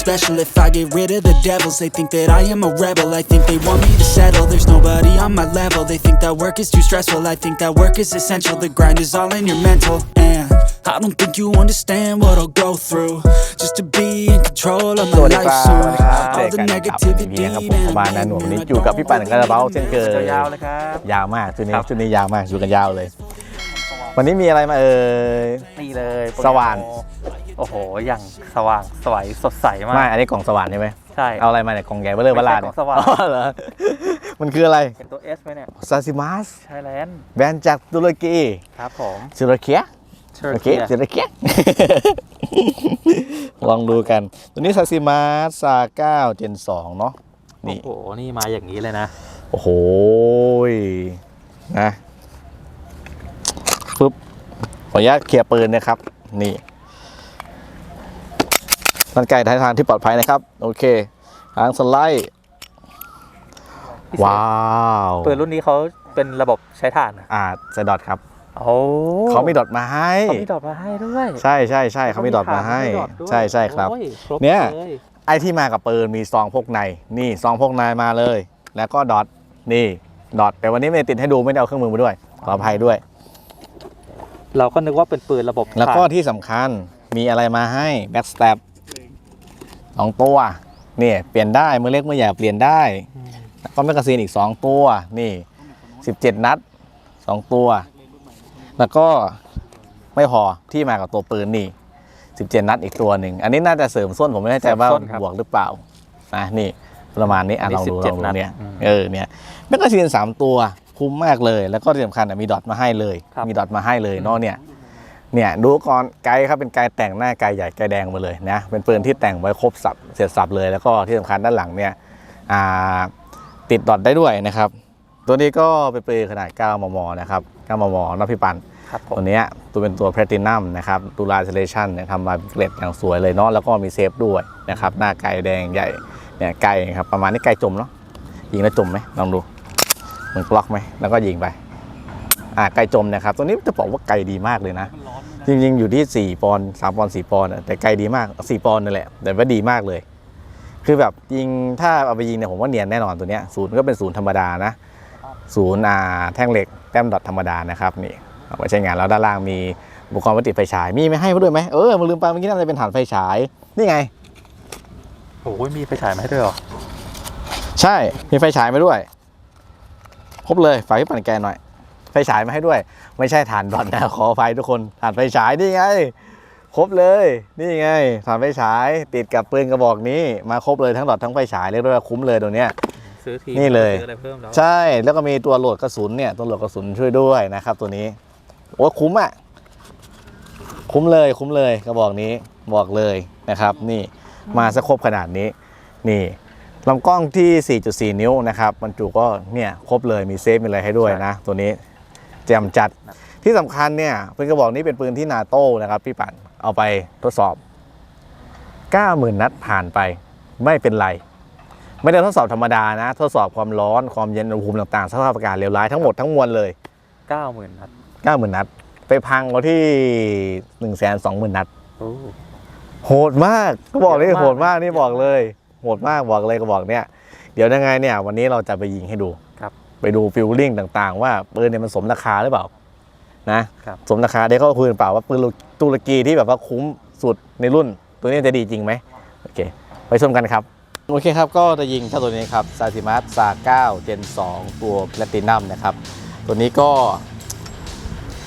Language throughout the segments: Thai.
special if I get rid of the devils. They think that I am a rebel. I think they want me to settle. There's nobody on my level. They think that work is too stressful. I think that work is essential. The grind is all in your mental. And I don't think you understand what I'll go through just to be in control of ส my วัสดีค life รับ soon. เจอ All กั the นกับ negativity เมียครับผมประมาณนั้นหนุ่มวันนี้อยู่กับพี่ปั่นกระเบาเช่นเคย ยาวๆเลยครับ ยาวมากชุดนี้ ครับ ชุดนี้ยาวมากอยู่กันยาวเลย วันนี้มีอะไรมาเอ่ย นี่เลย สว่าน โอ้โห อย่างสว่างสวยสดใสมาไม่กอันนี้กล่องสว่านใช่ไหมใช่ เอาอะไรมาเนี่ยกล่องใหญ่เบลเลอร์บลาไม่เนี่ยใช่กล่องสว่าน อ๋อเหรอมันคืออะไรเห็นตัว S ไหมเนี่ย ซาซิมัสใช่แลนด์แบรนด์จากตุรกีครับผมตุรกีโอเคตุรกีลองดูกัน ตัวนี้ซาซิมัสซาเก้าเจนสองเนาะโอ้นี่ โห นี่มาอย่างนี้เลยนะ โอ้โหยนะปึ๊บขออนุญาตเคลียร์ปืนนะครับ นี่ นั่นไกลท้ายทางที่ปลอดภัยนะครับ โอเคทางสไลด์พิเศษว้าวปืนรุ่นนี้เขาเป็นระบบใช้ถ่านอะอ่าใส่ดอทครับโอ้เขามีดอทมาให้เขามีดอกมาให้ด้วย ใช่ใช่ใช่เขามีดอทมาให้เขดอทด้วยใช่ใช่ครับโอ้ยครบเนี่ยลไอ้ที่มากับปืนมีซองพกใน นี่ซองพกในมาเลย แล้วก็ดอทนี่ดอทแต่วันนี้ไม่ได้ติดให้ดูไม่ได้เอาเครื่องมือมาด้วยขออภัยด้วย เราก็นึกว่าเป็นปืนระบบ แล้วก็ถ่านที่สำคัญมีอะไรมาให้แบ็กสแตป สองตัวนี่เปลี่ยนได้มือเล็กมือใหญ่เปลี่ยนได้แล้วก็แมกกาซีนอีก2ตัวนี่17นัด2ตัว แล้วก็ไม่พอที่มากับตัวปืนนี่17นัดอีกตัวหนึ่งอันนี้น่าจะเสริมส้นผมไม่แน่ใจว่าบวกหรือเปล่านะนี่ประมาณนี้อะลองดูลองดูเนี่ยเออเนี่ยแมกกาซีนสามตัวคุ้มมากเลย แล้วก็ที่สำคัญอะมีดอทมาให้เลยมีดอทมาให้เลยเนาะเนี่ย เนี่ยดูก่อนไกด์ครับเป็นไกด์แต่งหน้าไกด์ใหญ่ไกด์แดงมาเลยนะเป็นปืนที่แต่งไว้ครบสับเสร็จสับเลยแล้วก็ที่สำคัญด้านหลังเนี่ยอ่าติดดอทได้ด้วยนะครับ ตัวนี้ก็เป็นปืนขนาด 9 มม นะครับ9มมเนาะพี่ปันครับผมตัวเนี้ยตัวเป็นตัวแพลตินัมนะครับดูลาเซเลชันเนี่ยทำมาเกล็ดอย่างสวยเลยเนาะแล้วก็มีเซฟด้วยนะครับหน้าไกด์แดงใหญ่เนี่ยไกด์ครับประมาณนี้ไกด์จมเนาะยิงแล้วจมไหมลองดูเหมือนกล็อกไหมแล้วก็ยิงไปอ่าไกด์จมนะครับ ตัวนี้จะบอกว่าไกด์ดีมากเลยนะ จริง ๆ อยู่ที่ 4 ปอนด์3ปอนด์4ปอนด์อะแต่ไกลดีมาก 4 ปอนด์นั่นแหละ แต่ว่าดีมากเลย คือแบบยิงถ้าเอาไปยิงเนี่ยผมว่าเนียนแน่นอนตัวเนี้ยศูนย์ก็เป็นศูนย์ธรรมดานะศูนย์อ่าแท่งเหล็กแต้มดอทธรรมดานะครับนี่เอาไว้ใช้งานแล้วด้านล่างมีอุปกรณ์วัตถุไฟฉาย มีไม่ให้มาด้วยไหมเออมาลืมไปเมื่อกี้น่าจะเป็นฐานไฟฉายนี่ไงโอ้ยมีไฟฉายมาให้ด้วยเหรอใช่มีไฟฉายมาด้วยครบเลยฝากพี่ปั่นแกนหน่อย ไฟฉายมาให้ด้วย ไม่ใช่ฐานดอทนะขออภัยทุกคนฐานไฟฉายนี่ไง ครบเลยนี่ไงฐานไฟฉายติดกับปืนกระบอกนี้มาครบเลยทั้งดอททั้งไฟฉายเรียกได้ว่าคุ้มเลยตัวเนี้ยซื้อทีนี่เลยซื้ออะไรเพิ่มแล้วใช่แล้วก็มีตัวโหลดกระสุนเนี่ยตัวโหลดกระสุนช่วยด้วยนะครับ ตัวนี้โอ้คุ้มอะคุ้มเลยคุ้มเลยกระบอกนี้บอกเลยนะครับนี่มาสักครบขนาดนี้นี่ลำกล้องที่ 4.4 นิ้วนะครับบรรจุก็เนี่ยครบเลยมีเซฟมีอะไรให้ด้วยนะ ตัวนี้แจมจัด ที่สำคัญเนี่ยปืนกระบอกนี้เป็นปืนที่นาโต้นะครับพี่ปั่นเอาไปทดสอบ 90,000 นัดผ่านไปไม่เป็นไร ไม่ได้ทดสอบธรรมดานะ ทดสอบความร้อนความเย็นอุณหภูมิต่างๆสภาพอากาศเลวร้ายทั้งหมดทั้งมวลเลยเก้าหมื่นนัด 90,000 นัด ไปพังเขาที่ 120,000 นัดโอ้โหดมากก็บอกเลยเยอะมากโหดมากนี่บอกเลยโหดมากบอกเลยก็บอกเนี่ย เดี๋ยวยังไงเนี่ย วันนี้เราจะไปยิงให้ดูครับ ไปดูฟิลลิ่งต่างๆ ว่าปืนเนี่ยมันสมราคาหรือเปล่านะครับสมราคาได้ก็คุยกันเปล่าว่าปืนตุรกีที่แบบว่าคุ้มสุดในรุ่น ตัวนี้จะดีจริงไหมโอเค ไปชมกันครับโอเคครับ ก็จะยิงเจ้าตัวนี้ครับซาซิมัสซา9 Gen 2ตัวแพลตินัมนะครับ ตัวนี้ก็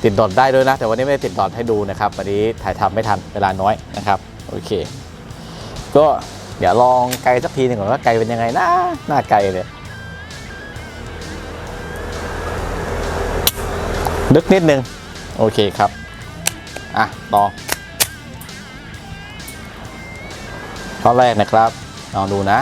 ติดดอทได้ด้วยนะ แต่วันนี้ไม่ได้ติดดอทให้ดูนะครับวันนี้ถ่ายทำไม่ทันเวลาน้อยนะครับ โอเค ก็เดี๋ยวลองไกลสักทีหนึ่งก่อนว่าไกลเป็นยังไงนะหน้าไกลเลย ลึกนิดนึง โอเคครับ อะ ต่อข้อแรกนะครับลองดูนะ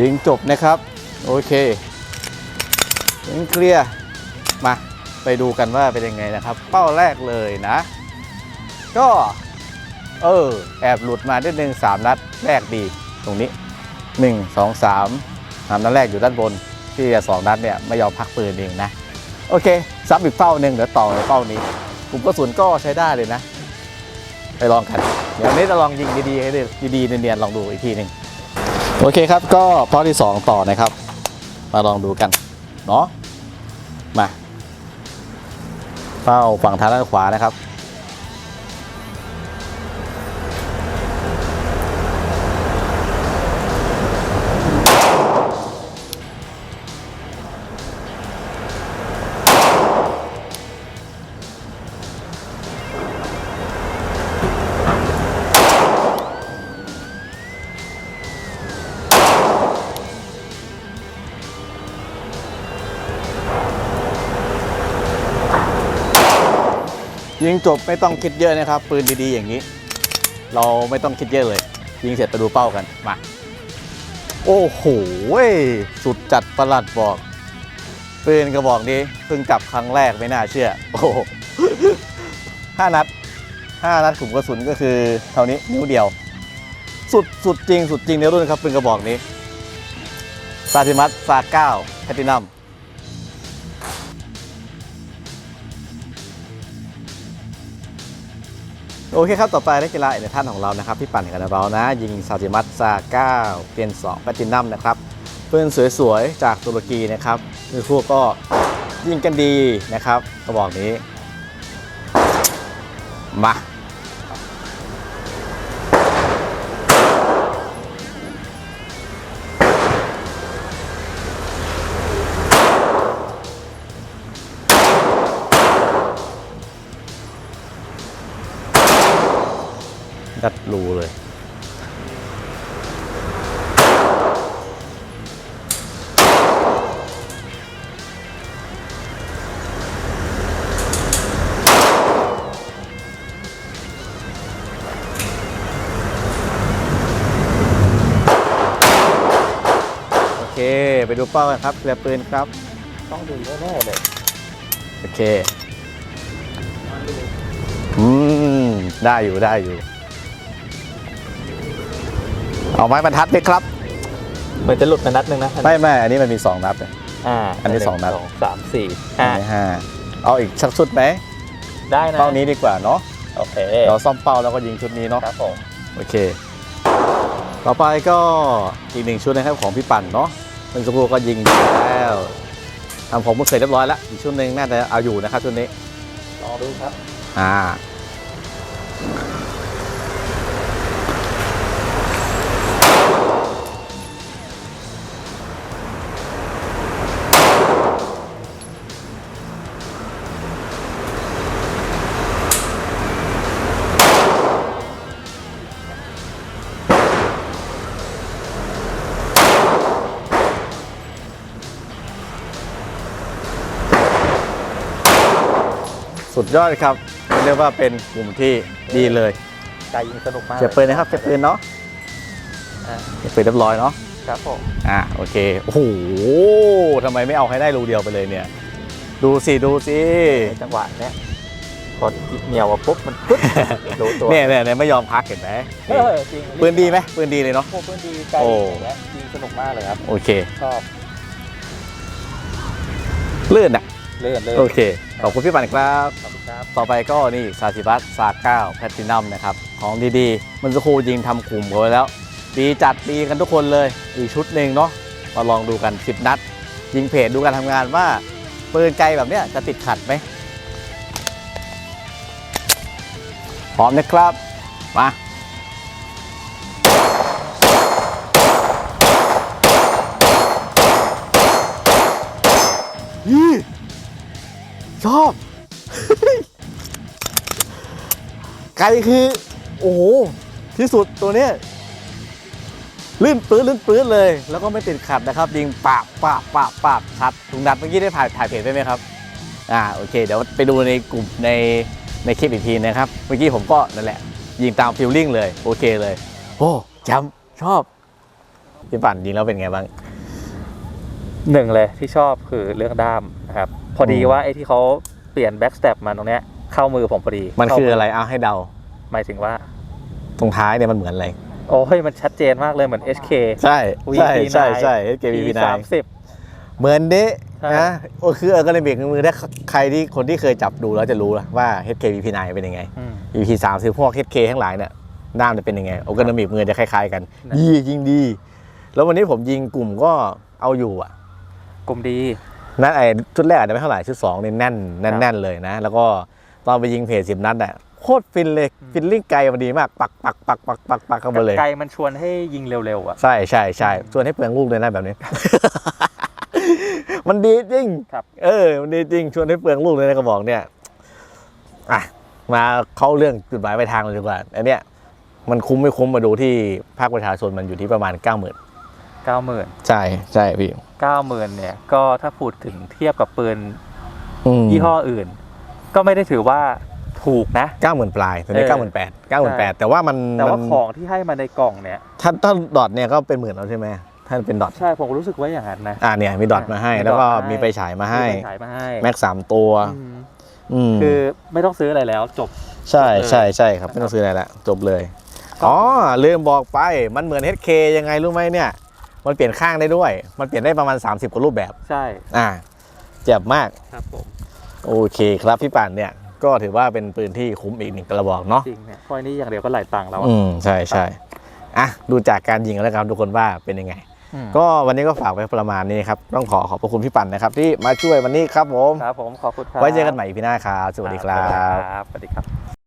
ยิงจบนะครับ โอเคยิงเคลียร์มาไปดูกันว่าเป็นยังไงนะครับ เป้าแรกเลยนะ ก็ เออ แอบหลุดมาได้หนึ่งสามนัดแรกดีตรงนี้หนึ่งสองสามสามนัดแรกอยู่ด้านบน ที่สองนัดเนี่ยไม่ยอมพักปืนเองนะ โอเคซับอีกเป้าหนึ่งเดี๋ยวต่อในเป้านี้กลุ่มกระสุนก็ใช้ได้เลยนะ ไปลองกัน เดี๋ยวนี้จะลองยิงดีๆให้ดีๆเนียนๆลองดูอีกทีหนึ่ง โอเคครับก็ข้อที่ 2 ต่อนะครับ มาลองดูกันเนาะมาเป้าฝั่งทางด้านขวานะครับ ยิงจบไม่ต้องคิดเยอะนะครับ ปืนดีๆอย่างนี้ เราไม่ต้องคิดเยอะเลย ยิงเสร็จไปดูเป้ากันมา โอ้โหสุดจัดประหลัดบอก ปืนกระบอกนี้เพิ่งจับครั้งแรกไม่น่าเชื่อ โอ้โห้านัดห้านัดขุมกระสุนก็คือเท่านี้นิ้วเดียว สุดสุดจริง สุดจริงในรุ่นครับปืนกระบอกนี้ซาติมัสซาเก้าแพตินัม อเคครับ ต่อไปนักกีฬาเอกท่านของเรานะครับพี่ปั่นกันเรานะ ยิงซาจิมัตซา9เตียน2แพตินัมนะครับปืนสวยๆ จากตุรกีนะครับคือพวกก็ยิงกันดีนะครับกระบอกนี้ มา ดัดรูเลย โอเค ไปดูเป้ากันครับเคลียร์ปืนครับ ต้องดูแน่ๆเลย โอเค อืม ได้อยู่ได้อยู่ เอาไม้บรรทัดไหมครับ เหมือนจะหลุดมานัดหนึ่งนะไม่ไม่อันนี้มันมี 2 นัดเลยอ่าอันนี้สองนัดสองสามสี่อัห้านนี้ห้าเอาอีกสักชุดไหมได้นะเป้านี้ดีกว่าเนาะโอเคเราซ่อมเป้าแล้วก็ยิงชุดนี้เนาะครับผมโอเค ต่อไปก็อีกหนึ่งชุดนะครับของพี่ปั่นเนาะเมื่อสักครู่ก็ยิงไปแล้วทำผมก็เคยเรียบร้อยแล้วอีกชุดหนึ่งน่าจะเอาอยู่นะครับชุดนี้รอดูครับอ่า สุดยอดครับเรียกว่าเป็นกลุ่มที่ดีเลยใจยิงสนุกมากเก็บปืนนะครับเก็บปืนเนาะอ่าเก็บปืนเรียบร้อยเนาะครับผมอะโอเคโอ้โหทำไมไม่เอาให้ได้รูเดียวไปเลยเนี่ย ดูสิดูสิในจังหวะเนี้ยพอเหนียวอะปุ๊บมันปึ๊บรู้ตัวเนี่ยเนี่ยเนี่ยไม่ยอมพักเห็นไหมเออจริงปืนดีไหมปืนดีเลยเนาะโอ้ปืนดีใจโอ้อย่างเงี้ยยิงสนุกมากเลยครับโอเคชอบลื่นอะเลื่อนเลยโอเค ขอบคุณพี่ปันครับขอบคุณครับ ต่อไปก็นี่ซาซิบัสซาเก้าแพทินัมนะครับ ของดีๆ มันจะครูยิงทำกลุ่มกันไว้แล้ว ดีจัดดีกันทุกคนเลยอีกชุดหนึ่งเนาะมาลองดูกัน 10 นัด ยิงเพจดูการทำงานว่าปืนไกลแบบเนี้ยจะติดขัดไหมพร้อมนะครับ มา ชอบไกลคือ โอ้โห ที่สุดตัวนี้ลื่นปื้ดลื่นปื้ดเลย แล้วก็ไม่ติดขัดนะครับยิงปาบปาบปาบปาบชัดลุงนัดเมื่อกี้ได้ถ่ายถ่ายเพจไปไหมครับ อ่าโอเค เดี๋ยวไปดูในกลุ่มในในคลิปอีกทีนะครับ เมื่อกี้ผมก็นั่นแหละ ยิงตามฟิลลิ่งเลย โอเคเลย โอ้จำชอบพี่ปั่นยิงแล้วเป็นไงบ้างหนึ่งเลยที่ชอบคือเรื่องด้ามนะครับ พอดีอืมว่าไอ้ที่เขาเปลี่ยนแบ็กสเต็ปมาตรงเนี้ยเข้ามือผมพอดีมันคือเข้าอะไรเอาให้เดา หมายถึงว่า ตรงท้ายเนี่ยมันเหมือนอะไร โอ้ยมันชัดเจนมากเลยเหมือน HK ใช่ใช่ VP9 ใช่ใช่เกมพีสามนสิบเหมือนเดะใช่นะโอ้คือเออร์กนเบรกมือถ้าใครที่คนที่เคยจับดูแล้วจะรู้แล้วว่า HK VP9 เป็นยังไง VP 3 คือพวก HK ทั้งหลายเนี่ยด้ามจะเป็นยังไงโอร์กนเบรกมือจะคล้ายๆกันนะดียิงดี แล้ววันนี้ผมยิงกลุ่มก็เอาอยู่อะ กลุ่มดี นั่นไอ้ชุดแรกอาจจะไม่เท่าไหร่ชุด2นี่แน่นแน่นแน่นเลยนะ แล้วก็ตอนไปยิงเพจสิบนัดอะโคตรฟินเลยฟิลลิ่งไกลมันดีมาก ปักปักปักปักปักปักเข้ามาเลยไกลมันชวนให้ยิงเร็วๆอะใช่ใช่ใช่ชวนให้เปลืองลูกเลยนะแบบนี้ มันดีจริงครับเออ มันดีจริงชวนให้เปลืองลูกเลยนะกระบอกเนี่ยอะมาเข้าเรื่องจุดหมายปลายทางเลยดีกว่าอันเนี้ยมันคุ้มไม่คุ้มมาดูที่ภาคประชาชนมันอยู่ที่ประมาณ9 0,000เก้าหมื่นใช่ใช่พี่ เก้าหมื่นเนี่ย ก็ถ้าพูดถึงเทียบกับปืนมยี่ห้ออื่น ก็ไม่ได้ถือว่าถูกนะเก้าหมื่นปลายตอนนี้เออเก้าหมื่นแปดเก้าหมื่นแปดแต่ว่ามันแต่ว่ามันของที่ให้มาในกล่องเนี่ย ถ้าถ้าดอทเนี่ยก็เป็นหมื่นแล้วใช่ไหมถ้าเป็นดอทใช่ผมรู้สึกว่าอย่างนั้นนะอ่าเนี่ยมีดอทมาให้มีแล้วก็ดอทมาให้มีไปฉายมาให้ขายมาให้แม็กสามตัวอืมอืมคือไม่ต้องซื้ออะไรแล้วจบ ใช่จบเลยใช่ใช่ครับนะครับไม่ต้องซื้ออะไรละจบเลยก็อ๋อลืมบอกไปมันเหมือน HK ยังไงรู้ไหมเนี่ย มันเปลี่ยนข้างได้ด้วย มันเปลี่ยนได้ประมาณ 30กว่ารูปแบบ ใช่อ่าเจ็บมากครับผมโอเคครับพี่ป่านเนี่ยก็ถือว่าเป็นปืนที่คุ้มอีกหนึ่งกระบอกเนาะจริงเนี่ยพอยนี้อย่างเดียวก็หลายตังค์แล้วอะอืมใช่ใช่อะดูจากการยิงแล้วกันทุกคนว่าเป็นยังไงอืมก็วันนี้ก็ฝากไว้ประมาณนี้ครับต้องขอขอบพระคุณพี่ปั่นนะครับ ที่มาช่วยวันนี้ครับผมครับผมขอบคุณครับไว้เจอกันใหม่พี่หน้าครับสวัสดีครับสวัสดีครับ